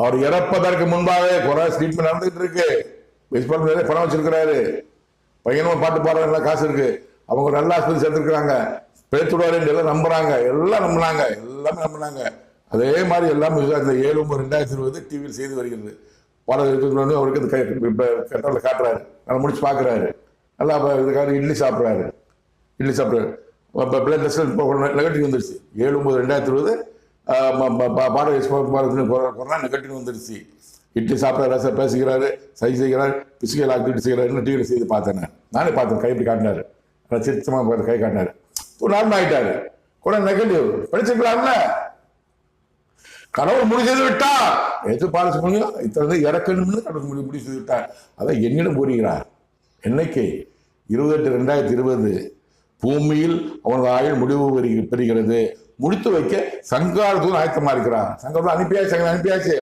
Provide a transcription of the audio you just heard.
அவர் இறப்பதற்கு முன்பாகவே குறை ட்ரீட்மெண்ட் நடந்துகிட்டு இருக்கு பேஸ்பால் நிறைய பணம் வச்சிருக்கிறாரு. பையனும் பாட்டு பாடுறாங்க காசு இருக்கு. அவங்க நல்ல ஆஸ்பத்திரி சேர்த்துருக்குறாங்க பேத்துடுவாரு எல்லாம் நம்புறாங்க. எல்லாம் நம்பினாங்க. எல்லாமே நம்பினாங்க. அதே மாதிரி எல்லாம் இந்த ஏழு ஒன்பது ரெண்டாயிரத்தி இருபது டிவியில் செய்து வருகிறது. பல இதுக்கு அவருக்கு இந்த கை- கட்டளை காட்டுறாரு. நல்லா முடிச்சு பார்க்குறாரு நல்லா இதுக்காக இட்லி சாப்பிட்றாரு. இட்லி சாப்பிட்றாரு. இப்போ பிளட் டெஸ்ட் நெகட்டிவ் வந்துருச்சு. ஏழு ஒன்பது ரெண்டாயிரத்தி இருபது பாட கொரோனா நெகட்டிவ் வந்துருச்சு. இட்லி சாப்பிட்றாரு சார்? பேசுகிறாரு சை செய்கிறாரு பிசிக்கல் ஆக்டிவிட்டி செய்கிறாருன்னு டிவியில் செய்து பார்த்தேன் நானே. பார்த்தேன் கை இப்படி காட்டினாரு. சித்தமாக கை காட்டினார். ஒரு நார்மல் ஆகிட்டாரு கூட நெகட்டிவ் படிச்சிருக்கலாம்ல? கடவுள் முடிஞ்சது விட்டா எது பாலிசி முடியும் இத்தனை இறக்கணும்னு கடவுள் முடிவு முடிவு செய்து விட்டார். அதை என்னிடம் கூறுகிறார். என்னைக்கு? இருபது எட்டு ரெண்டாயிரத்தி இருபது. பூமியில் அவனது ஆயுள் முடிவு பெறுகிறது. முடித்து வைக்க சங்காரத்துக்கு ஆயத்தமா இருக்கிறார் சங்கம் அனுப்பியாச்சு அனுப்பியாச்சு.